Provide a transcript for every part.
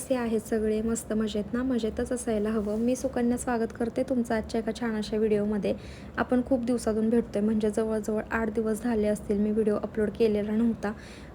कसे आहेत सगळे? मस्त मजेत ना? मजेतच असायला हवं. मी सुकन्या स्वागत करते तुमचं आजच्या एका छान अशा व्हिडिओमध्ये. आपण खूप दिवसातून भेटतोय. म्हणजे जवळजवळ आठ दिवस झाले असतील मी व्हिडिओ अपलोड केलेला नव्हता.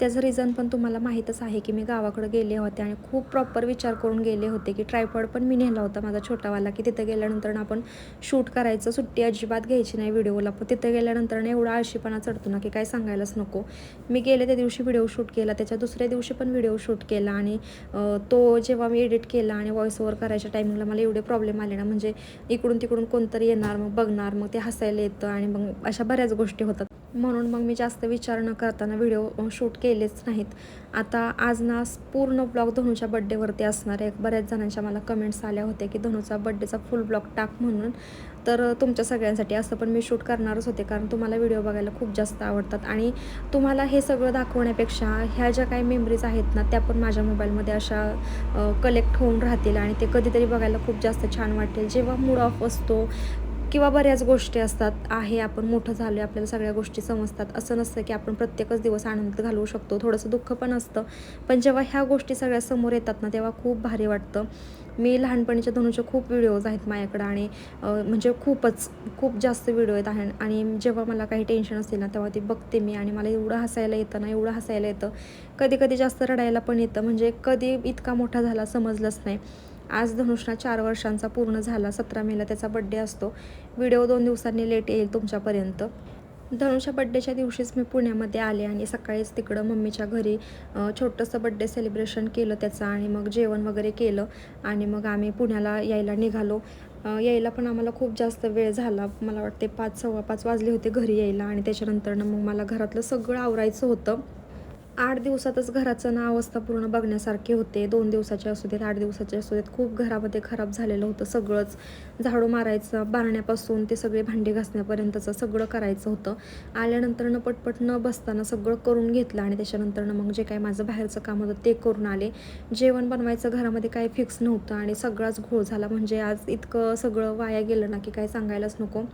त्याचं रिझन पण तुम्हाला माहीतच आहे की मी गावाकडे गेले होते आणि खूप प्रॉपर विचार करून गेले होते की ट्रायपॉड पण मी नेला होता माझा छोटावाला की तिथं गेल्यानंतर ना आपण शूट करायचं. सुट्टी अजिबात घ्यायची नाही व्हिडिओला पण तिथं गेल्यानंतर एवढा आळशीपणा चढतो ना की काय सांगायलाच नको. मी गेले त्या दिवशी व्हिडिओ शूट केला त्याच्या दुसऱ्या दिवशी पण व्हिडिओ शूट केला आणि तो जेव्हा मी एडिट केला आणि व्हॉइस ओव्हर करायच्या टायमिंगला मला एवढे प्रॉब्लेम आले ना म्हणजे इकडून तिकडून कोणतरी येणार मग बघणार मग ते हसायला येतं आणि मग अशा बऱ्याच गोष्टी होतात. म्हणून मग मी जास्त विचार न करताना व्हिडिओ शूट केलेच नाहीत. आता आज ना पूर्ण ब्लॉग धनुच्या बड्डेवरती असणार आहे. बऱ्याच जणांच्या मला कमेंट्स आल्या होत्या की धनुचा बड्डेचा फुल ब्लॉग टाक म्हणून. तर तुमच्या सगळ्यांसाठी असं पण मी शूट करणारच होते कारण तुम्हाला व्हिडिओ बघायला खूप जास्त आवडतात. आणि तुम्हाला हे सगळं दाखवण्यापेक्षा ह्या ज्या काही मेमरीज आहेत ना त्या पण माझ्या मोबाईलमध्ये अशा कलेक्ट होऊन राहतील आणि ते कधीतरी बघायला खूप जास्त छान वाटेल. जेव्हा मूड ऑफ असतो किंवा बऱ्याच गोष्टी असतात आहे आपण मोठं झालो आपल्याला सगळ्या गोष्टी समजतात. असं नसतं की आपण प्रत्येकच दिवस आनंद घालवू शकतो. थोडंसं दुःख पण असतं. पण जेव्हा ह्या गोष्टी सगळ्या समोर येतात ना तेव्हा खूप भारी वाटतं. मी लहानपणीच्या धनुचे खूप व्हिडिओज आहेत माझ्याकडं आणि म्हणजे खूपच खूप जास्त व्हिडिओ आहेत आहे आणि जेव्हा मला काही टेन्शन असेल ना तेव्हा ती बघते मी आणि मला एवढं हसायला येतं ना एवढं हसायला येतं. कधी कधी जास्त रडायला पण येतं. म्हणजे कधी इतका मोठा झाला समजलंच नाही. आज धनुषना चार वर्षांचा पूर्ण झाला सतरा मेला त्याचा बड्डे असतो. व्हिडिओ दोन दिवसांनी लेट येईल तुमच्यापर्यंत. धनुषच्या बड्डेच्या दिवशीच मी पुण्यामध्ये आले आणि सकाळीच तिकडं मम्मीच्या घरी छोटंसं बड्डे सेलिब्रेशन केलं त्याचं आणि मग जेवण वगैरे केलं आणि मग आम्ही पुण्याला यायला निघालो. यायला पण आम्हाला खूप जास्त वेळ झाला. मला वाटते पाच सव्वा पाच वाजले होते घरी यायला आणि त्याच्यानंतरनं मग मला घरातलं सगळं आवरायचं होतं. आठ दिवसातच घराचं ना अवस्था पूर्ण बघण्यासारखे होते. दोन दिवसाचे असू देत आठ दिवसाचे असू देत खूप घरामध्ये खराब झालेलं होतं सगळंच. झाडू मारायचं बारण्यापासून ते सगळे भांडे घासण्यापर्यंतचं सगळं करायचं होतं. आल्यानंतरनं पटपट न बसताना सगळं करून घेतलं आणि त्याच्यानंतरनं मग जे काय माझं बाहेरचं काम होतं ते करून आले. जेवण बनवायचं घरामध्ये काही फिक्स नव्हतं आणि सगळाच घोळ झाला. म्हणजे आज इतकं सगळं वाया गेलं ना की काय सांगायलाच नको.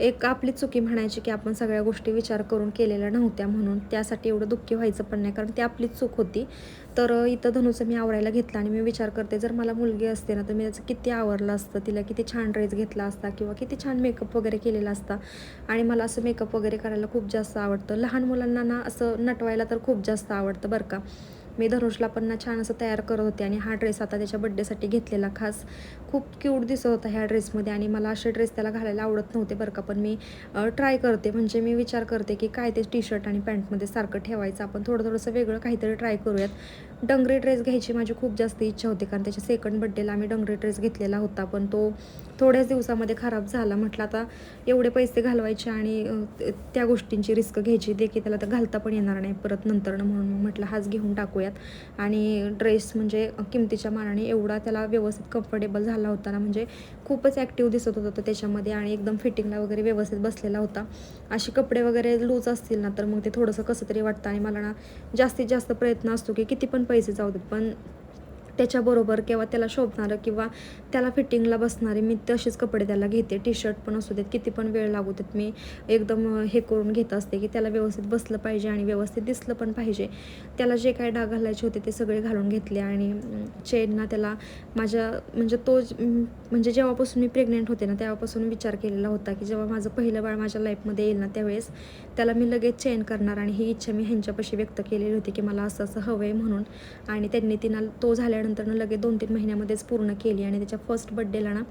एक आपली चुकी म्हणायची की आपण सगळ्या गोष्टी विचार करून केलेल्या नव्हत्या म्हणून त्यासाठी एवढं दुःखी व्हायचं पण नाही कारण ती आपलीच चूक होती. तर इथं धनुचं मी आवरायला घेतलं आणि मी विचार करते जर मला मुलगी असते ना तर मी त्याचं किती आवरलं असतं तिला किती छान ड्रेस घेतला असता किंवा किती छान मेकअप वगैरे केलेला असता. आणि मला असं मेकअप वगैरे करायला खूप जास्त आवडतं. लहान मुलांना ना असं नटवायला तर खूप जास्त आवडतं बरं का. मी धनुषला पण ना छान असं तयार करत होते आणि हा ड्रेस आता त्याच्या बड्डेसाठी घेतलेला. खास खूप क्यूट दिसत होता ह्या ड्रेसमध्ये आणि मला असे ड्रेस त्याला घालायला आवडत नव्हते बरं का. पण मी ट्राय करते. म्हणजे मी विचार करते की काय ते टी शर्ट आणि पॅन्टमध्ये सारखं ठेवायचं. आपण थोडं थोडंसं वेगळं काहीतरी ट्राय करूयात. डंगरी ड्रेस घ्यायची माझी खूप जास्त इच्छा होती कारण त्याच्या सेकंड बड्डेला आम्ही डंगरी ड्रेस घेतलेला होता. पण तो थोड्याच दिवसामध्ये खराब झाला. म्हटलं आता एवढे पैसे घालवायचे आणि त्या गोष्टींची रिस्क घ्यायची. देखील त्याला तर घालता पण येणार नाही. परत नंतरनं म्हणून मग म्हटलं हाच घेऊन टाकूयात. आणि ड्रेस म्हणजे किमतीच्या मानाने एवढा त्याला व्यवस्थित कम्फर्टेबल झाला होता ना म्हणजे खूपच ॲक्टिव्ह दिसत होता तो त्याच्यामध्ये आणि एकदम फिटिंगला वगैरे व्यवस्थित बसलेला होता. असे कपडे वगैरे लूज असतील ना तर मग ते थोडंसं कसं तरी वाटतं. आणि मला ना जास्तीत जास्त प्रयत्न असतो की किती पण पैसे जाऊ देत. पण त्याच्याबरोबर किंवा त्याला शोभणारं किंवा त्याला फिटिंगला बसणारे मी तसेच कपडे त्याला घेते. टी शर्ट पण असू देत किती पण वेळ लागू देत. मी एकदम हे करून घेत असते की त्याला व्यवस्थित बसलं पाहिजे आणि व्यवस्थित दिसलं पण पाहिजे. त्याला जे काय डाग घालायचे होते ते सगळे घालून घेतले आणि चेनना त्याला माझ्या म्हणजे तो म्हणजे जेव्हापासून मी प्रेग्नेंट होते ना तेव्हापासून विचार केलेला होता की जेव्हा माझं पहिलं बाळ माझ्या लाईफमध्ये येईल ना त्यावेळेस त्याला मी लगेच चेन करणार आणि ही इच्छा मी ह्यांच्यापाशी व्यक्त केलेली होती की मला असं असं हवं आहे म्हणून. आणि त्यांनी तिला तो झाल्यानंतर लगेच दोन तीन महिन्यामध्येच पूर्ण केली आणि त्याच्या फर्स्ट बड्डेला ना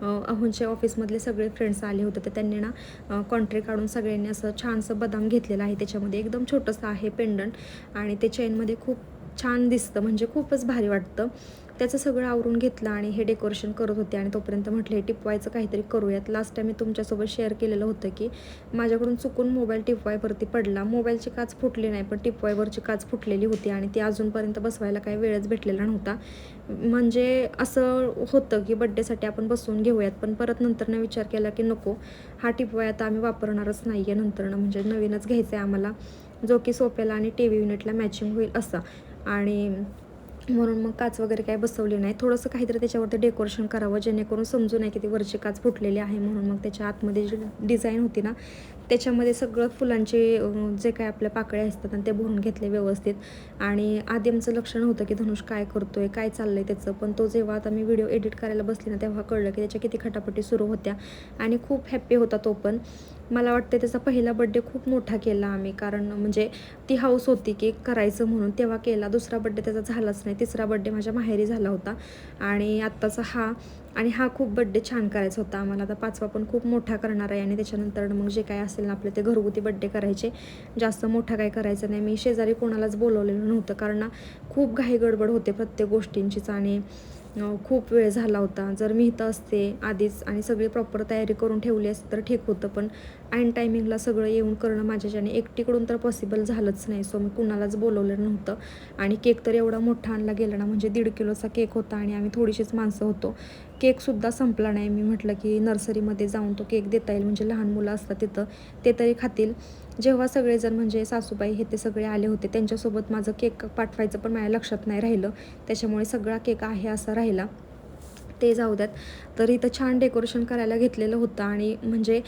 अहोंच्या अहुनच्या ऑफिसमधले सगळे फ्रेंड्स आले होते. तर त्यांनी ना कॉन्ट्रॅक्ट काढून सगळ्यांनी असं छानसं बदाम घेतलेलं आहे. त्याच्यामध्ये एकदम छोटंसं आहे पेंडंट आणि ते चेनमध्ये खूप छान दिसतं. म्हणजे खूपच भारी वाटतं. त्याचं सगळं आवरून घेतलं आणि हे डेकोरेशन करत होते आणि तोपर्यंत म्हटले टिपवायचं काहीतरी करूयात. लास्ट टाईम मी तुमच्यासोबत शेअर केलेलं होतं की माझ्याकडून चुकून मोबाईल टिपवायवरती पडला. मोबाईलची काच फुटली नाही पण टिपवायवरची काच फुटलेली होती आणि ती अजूनपर्यंत बसवायला काही वेळच भेटलेला नव्हता. म्हणजे असं होतं की बड्डेसाठी आपण बसवून घेऊयात पण परत नंतरनं विचार केला की नको हा टिपवाय आता आम्ही वापरणारच नाही आहे नंतरनं म्हणजे नवीनच घ्यायचं आहे आम्हाला जो की सोप्याला आणि टी व्ही युनिटला मॅचिंग होईल असा. आणि म्हणून मग काच वगैरे काही बसवली नाही. थोडंसं काहीतरी त्याच्यावरती डेकोरेशन करावं जेणेकरून समजू नये की ती वरची काच फुटलेली आहे म्हणून मग त्याच्या आतमध्ये जी डिझाईन होती ना त्याच्यामध्ये सगळं फुलांचे जे काय आपल्या पाकळ्या असतात आणि ते भरून घेतले व्यवस्थित. आणि आधी आमचं लक्षण होतं की धनुष काय करतो आहे काय चाललं आहे त्याचं. पण तो जेव्हा आता मी व्हिडिओ एडिट करायला बसली ना तेव्हा कळलं की त्याच्या किती खटापटी सुरू होत्या. आणि खूप हॅप्पी होता तो पण. मला वाटतं त्याचा पहिला बड्डे खूप मोठा केला आम्ही. कारण म्हणजे ती हाऊस होती की करायचं म्हणून तेव्हा केला. दुसरा बड्डे त्याचा झालाच नाही. तिसरा बड्डे माझ्या माहेरी झाला होता. आणि आत्ताचा हा आणि हा खूप बड्डे छान करायचा होता आम्हाला. आता पाचवा पण खूप मोठा करणार आहे आणि त्याच्यानंतर मग जे काय असेल ना आपले ते घरगुती बड्डे करायचे. जास्त मोठा काय करायचं नाही. मी शेजारी कोणालाच बोलवलेलं नव्हतं कारण खूप घाई गडबड होते प्रत्येक गोष्टींचीच आणि खूप वेळ झाला होता. जर मी इथं असते आधीच आणि सगळी प्रॉपर तयारी करून ठेवली असती तर ठीक होतं. पण ऐन टायमिंगला सगळं येऊन करणं माझ्याच्याने एकटीकडून तर पॉसिबल झालंच नाही. सो मी कुणालाच बोलवलं नव्हतं. आणि केक तर एवढा मोठा आणला गेला ना म्हणजे दीड किलोचा केक होता आणि आम्ही थोडीशीच माणसं होतो. केकसुद्धा संपला नाही. मी म्हटलं की नर्सरीमध्ये जाऊन तो केक देता येईल. म्हणजे लहान मुलं असतात तिथं ते तरी खातील. जेव्हा सगळेजण म्हणजे सासूबाई हे ते सगळे आले होते त्यांच्यासोबत माझं केक पाठवायचं पण माझ्या लक्षात नाही राहिलं. त्याच्यामुळे सगळा केक आहे असा राहिला. ते जाऊ द्यात. तर इथं छान डेकोरेशन करायला घेतलेलं होतं आणि म्हणजे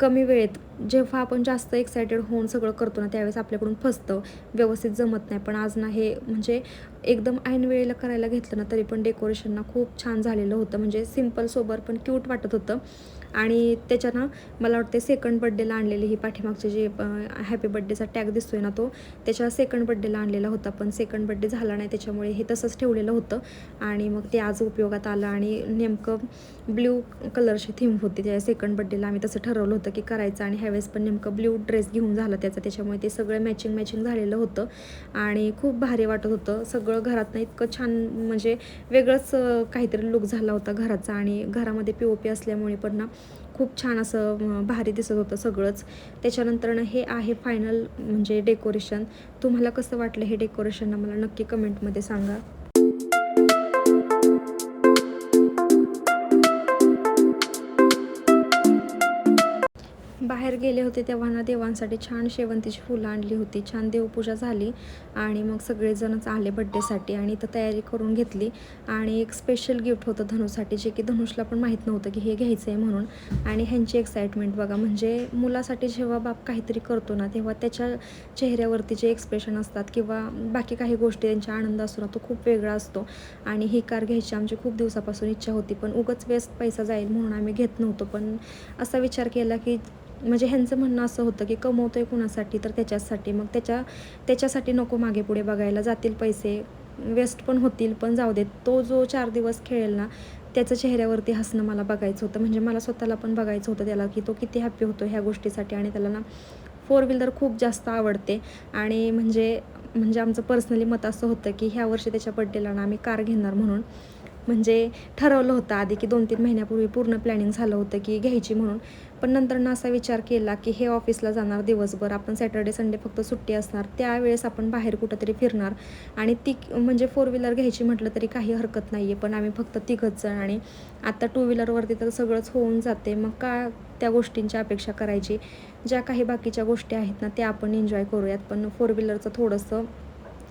कमी वेळेत जेव्हा आपण जास्त एक्सायटेड होऊन सगळं करतो ना त्यावेळेस आपल्याकडून फसतं व्यवस्थित जमत नाही. पण आज ना हे म्हणजे एकदम ऐन वेळेला करायला घेतलं ना तरी पण डेकोरेशन ना खूप छान झालेलं होतं. म्हणजे सिंपल सोबर पण क्यूट वाटत होतं. आणि त्याच्यानं मला वाटते सेकंड बड्डेला आणलेली ही पाठीमागचे जे हॅपी बड्डेचा टॅग दिसतोय ना तो त्याच्या सेकंड बड्डेला आणलेला होता पण सेकंड बड्डे झाला नाही त्याच्यामुळे हे तसंच ठेवलेलं होतं. आणि मग ते आज उपयोगात आलं आणि नेमकं ब्ल्यू कलरची थीम होती त्या सेकंड बड्डेला आम्ही तसं ठरवलं होतं की करायचं आणि ह्यावेळेस पण नेमकं ब्ल्यू ड्रेस घेऊन झाला त्याचा त्याच्यामुळे ते सगळं मॅचिंग मॅचिंग झालेलं होतं. आणि खूप भारी वाटत होतं सगळं घरातनं इतकं छान म्हणजे वेगळंच काहीतरी लुक झाला होता घराचा आणि घरामध्ये पी ओ पी असल्यामुळे पण ना खूप छान असं भारी दिसत होतं सगळंच. त्याच्यानंतरनं हे आहे फायनल म्हणजे डेकोरेशन तुम्हाला कसं वाटलं हे डेकोरेशन मला नक्की कमेंटमध्ये सांगा. बाहेर गेले होते तेव्हा ना देवांसाठी छान शेवंतीची फुलं आणली होती. छान देवपूजा झाली आणि मग सगळेजणच आले बड्डेसाठी आणि इथं तयारी करून घेतली. आणि एक स्पेशल गिफ्ट होतं धनुसाठी जे की धनुषला पण माहीत नव्हतं की हे घ्यायचं आहे म्हणून. आणि ह्यांची एक्साइटमेंट बघा म्हणजे मुलासाठी जेव्हा बाप काहीतरी करतो ना तेव्हा त्याच्या चेहऱ्यावरती जे एक्सप्रेशन असतात किंवा बाकी काही गोष्टी त्यांचा आनंद असतो ना तो खूप वेगळा असतो. आणि ही कार घ्यायची आमची खूप दिवसापासून इच्छा होती पण उगच वेस्ट पैसा जाईल म्हणून आम्ही घेत नव्हतो. पण असा विचार केला की म्हणजे ह्यांचं म्हणणं असं होतं की कमवतो आहे कुणासाठी तर त्याच्यासाठी. मग त्याच्या त्याच्यासाठी नको मागे पुढे बघायला. जातील पैसे. वेस्ट पण होतील पण जाऊ देत. तो जो चार दिवस खेळेल ना त्याचं चेहऱ्यावरती हसणं मला बघायचं होतं. म्हणजे मला स्वतःला पण बघायचं होतं त्याला की तो किती हॅप्पी होतो ह्या गोष्टीसाठी आणि त्याला ना फोर व्हीलर खूप जास्त आवडते. आणि म्हणजे म्हणजे आमचं पर्सनली मत असं होतं की ह्या वर्षी त्याच्या बड्डेला ना आम्ही कार घेणार म्हणून. म्हणजे ठरवलं होतं आधी की दोन तीन महिन्यापूर्वी पूर्ण प्लॅनिंग झालं होतं की घ्यायची म्हणून. पण नंतर ना असा विचार केला की हे ऑफिसला जाणार दिवसभर. आपण सॅटर्डे संडे फक्त सुट्टी असणार. त्यावेळेस आपण बाहेर कुठंतरी फिरणार. आणि ती म्हणजे फोर व्हीलर घ्यायची म्हटलं तरी काही हरकत नाही आहे पण आम्ही फक्त तिघंच जण आणि आता टू व्हीलरवरती तर सगळंच होऊन जाते. मग का त्या गोष्टींची अपेक्षा करायची? ज्या काही बाकीच्या गोष्टी आहेत ना त्या आपण एन्जॉय करूयात. पण फोर व्हीलरचं थोडंसं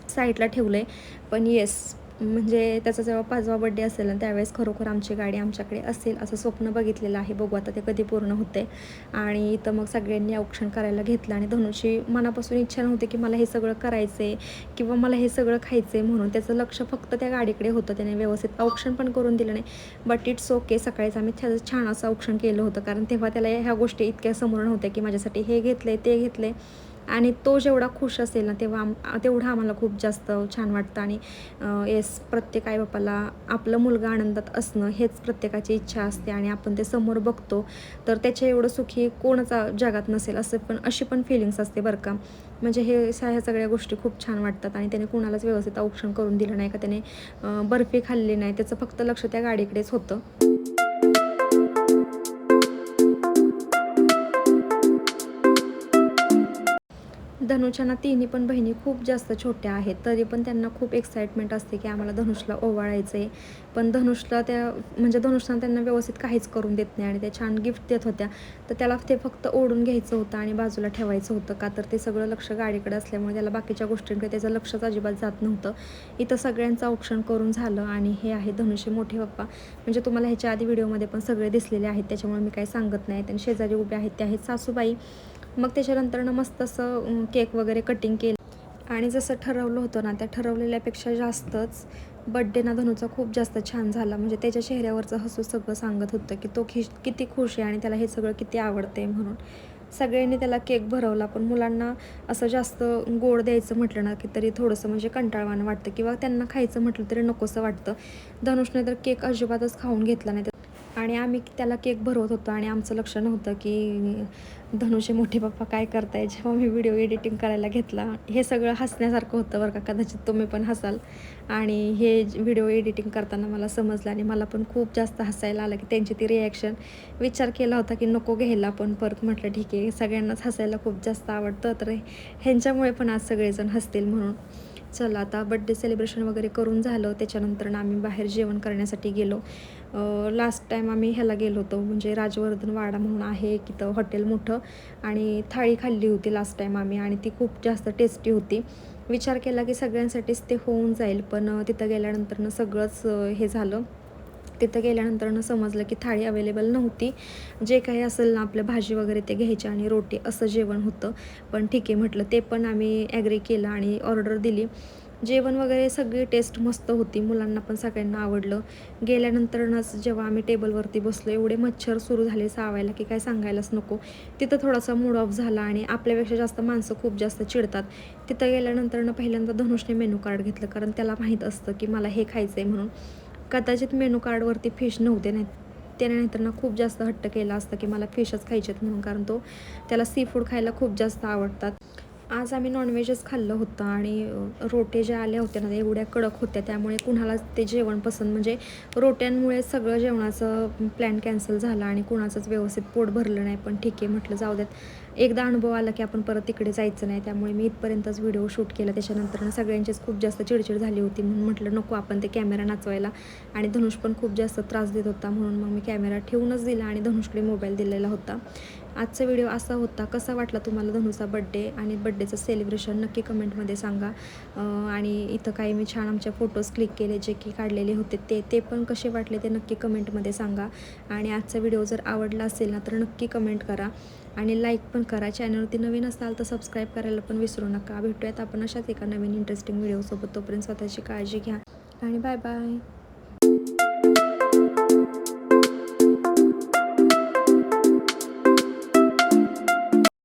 साईडला ठेवलं आहे पण येस म्हणजे त्याचा जेव्हा पाचवा बड्डे असेल ना त्यावेळेस खरोखर आमची गाडी आमच्याकडे असेल असं स्वप्न बघितलेलं आहे. बघू आता ते कधी पूर्ण होते. आणि इथं मग सगळ्यांनी औक्षण करायला घेतलं आणि धनुची मनापासून इच्छा नव्हती की मला हे सगळं करायचं आहे किंवा मला हे सगळं खायचं आहे म्हणून. त्याचं लक्ष फक्त त्या गाडीकडे होतं. त्याने व्यवस्थित औक्षण पण करून दिलं नाही. बट इट्स ओके सकाळीच आम्ही त्याचं छान असं औक्षण केलं होतं. कारण तेव्हा त्याला ह्या गोष्टी इतक्या समोर नव्हत्या की माझ्यासाठी हे घेतलं आहे ते घेतलं आहे आणि तो जेवढा खुश असेल ना तेव्हा आम तेवढं आम्हाला खूप जास्त छान वाटतं. आणि येस प्रत्येक आईबापाला आपलं मुलगा आनंदात असणं हेच प्रत्येकाची इच्छा असते आणि आपण ते समोर बघतो तर त्याच्या एवढं सुखी कोणाचा जगात नसेल असं पण अशी पण फिलिंग्स असते बरं का. म्हणजे हे ह्या सगळ्या गोष्टी खूप छान वाटतात आणि त्याने कुणालाच व्यवस्थित औक्षण करून दिलं नाही का त्याने बर्फी खाल्ली नाही त्याचं फक्त लक्ष त्या गाडीकडेच होतं. धनुच्या तिन्ही पण बहिणी खूप जास्त छोट्या आहेत तरी पण त्यांना खूप एक्साइटमेंट असते की आम्हाला धनुषला ओवाळायचं आहे पण धनुषला त्या म्हणजे धनुषला त्यांना व्यवस्थित काहीच करून देत नाही आणि त्या छान गिफ्ट देत होत्या. तर त्याला ते फक्त ओढून घ्यायचं होतं आणि बाजूला ठेवायचं होतं का तर ते सगळं लक्ष गाडीकडे असल्यामुळे त्याला बाकीच्या गोष्टींकडे त्याचं लक्षच अजिबात जात नव्हतं. इथं सगळ्यांचं औक्षण करून झालं आणि हे आहे धनुषे मोठे पप्पा. म्हणजे तुम्हाला ह्याच्या आधी व्हिडिओमध्ये पण सगळे दिसलेले आहेत त्याच्यामुळे मी काही सांगत नाही. आणि शेजारी उभे आहेत ते आहेत सासूबाई. मग त्याच्यानंतरनं मस्त असं केक वगैरे कटिंग केलं. आणि जसं ठरवलं होतं ना त्या ठरवलेल्यापेक्षा जास्तच बड्डे ना धनूचा खूप जास्त छान झाला. म्हणजे त्याच्या चेहऱ्यावरचं हसू सगळं सांगत होतं की तो खिश किती खुश आहे आणि त्याला हे सगळं किती आवडते म्हणून. सगळ्यांनी त्याला केक भरवला पण मुलांना असं जास्त गोड द्यायचं म्हटलं ना की तरी थोडंसं म्हणजे कंटाळवानं वाटतं किंवा त्यांना खायचं म्हटलं तरी नकोसं वाटतं. धनुषने तर केक अजिबातच खाऊन घेतला नाही. आणि आम्ही त्याला केक भरवत होतो आणि आमचं लक्ष नव्हतं की धनुषे मोठे पप्पा काय करताय? जेव्हा मी व्हिडिओ एडिटिंग करायला घेतला हे सगळं हसण्यासारखं होतं बरं का. कदाचित तुम्ही पण हसाल. आणि हे व्हिडिओ एडिटिंग करताना मला समजलं आणि मला पण खूप जास्त हसायला आलं की त्यांची ती रिॲक्शन विचार केला होता की नको घ्यायला पण परत म्हटलं ठीक आहे सगळ्यांनाच हसायला खूप जास्त आवडतं. तर ह्यांच्यामुळे पण आज सगळेजण हसतील म्हणून. चला आता बड्डे सेलिब्रेशन वगैरे करून झालं. त्याच्यानंतर आम्ही बाहेर जेवण करण्यासाठी गेलो. लास्ट टाईम आम्ही ह्याला गेलो होतो म्हणजे राजवर्धन वाडा म्हणून आहे एक इथं हॉटेल मोठं. आणि थाळी खाल्ली होती लास्ट टाईम आम्ही आणि ती खूप जास्त टेस्टी होती. विचार केला की सगळ्यांसाठीच ते होऊन जाईल पण तिथं गेल्यानंतरनं सगळंच हे झालं. तिथं गेल्यानंतरनं समजलं की थाळी अवेलेबल नव्हती. जे काही असेल ना आपलं भाजी वगैरे ते घ्यायचे आणि रोटी असं जेवण होतं. पण ठीक आहे म्हटलं ते पण आम्ही ॲग्री केलं आणि ऑर्डर दिली. जेवण वगैरे सगळी टेस्ट मस्त होती मुलांना पण सगळ्यांना आवडलं. गेल्यानंतरनंच जेव्हा आम्ही टेबलवरती बसलो एवढे मच्छर सुरू झाले सावायला की काय सांगायलाच नको. तिथं थोडासा मूड ऑफ झाला आणि आपल्यापेक्षा जास्त माणसं खूप जास्त चिडतात. तिथं गेल्यानंतरनं पहिल्यांदा धनुषने मेनू कार्ड घेतलं कारण त्याला माहीत असतं की मला हे खायचं आहे म्हणून. कदाचित मेनू कार्डवरती फिश नव्हते नाही त्याने नाहीतर ना खूप जास्त हट्ट केला असतं की मला फिशच खायचेत म्हणून कारण तो त्याला सी फूड खायला खूप जास्त आवडतात. आज आम्ही नॉनव्हेजच खाल्लं होतं आणि रोटे ज्या आल्या होत्या ना त्या एवढ्या कडक होत्या त्यामुळे कुणालाच ते जेवण पसंत म्हणजे रोट्यांमुळे सगळं जेवणाचं प्लॅन कॅन्सल झाला आणि कुणाचंच व्यवस्थित पोट भरलं नाही पण ठीक आहे म्हटलं जाऊ द्यात. एकदा अनुभव आला की आपण परत तिकडे जायचं नाही त्यामुळे मी इथपर्यंतच व्हिडिओ शूट केला. त्याच्यानंतर सगळ्यांचीच खूप जास्त चिडचिड झाली होती म्हणून म्हटलं नको आपण ते कॅमेरा नाचवायला. आणि धनुष पण खूप जास्त त्रास देत होता म्हणून मग मी कॅमेरा ठेवूनच दिला आणि धनुषकडे मोबाईल दिलेला होता. आजचा व्हिडिओ असा होता कसा वाटला तुम्हाला धनुचा बड्डे आणि बड्डेचं सेलिब्रेशन नक्की कमेंटमध्ये सांगा. आणि इथं काही मी छान आमच्या फोटोज क्लिक केले जे की काढलेले होते ते ते पण कसे वाटले ते नक्की कमेंटमध्ये सांगा. आणि आजचा व्हिडिओ जर आवडला असेल ना तर नक्की कमेंट करा. आणि लाईक पण करा. चॅनलवरती नवीन असाल तर सबस्क्राईब करायला पण विसरू नका. भेटूयात आपण अशाच एका नवीन इंटरेस्टिंग व्हिडिओसोबत तोपर्यंत स्वतःची काळजी घ्या. आणि बाय बाय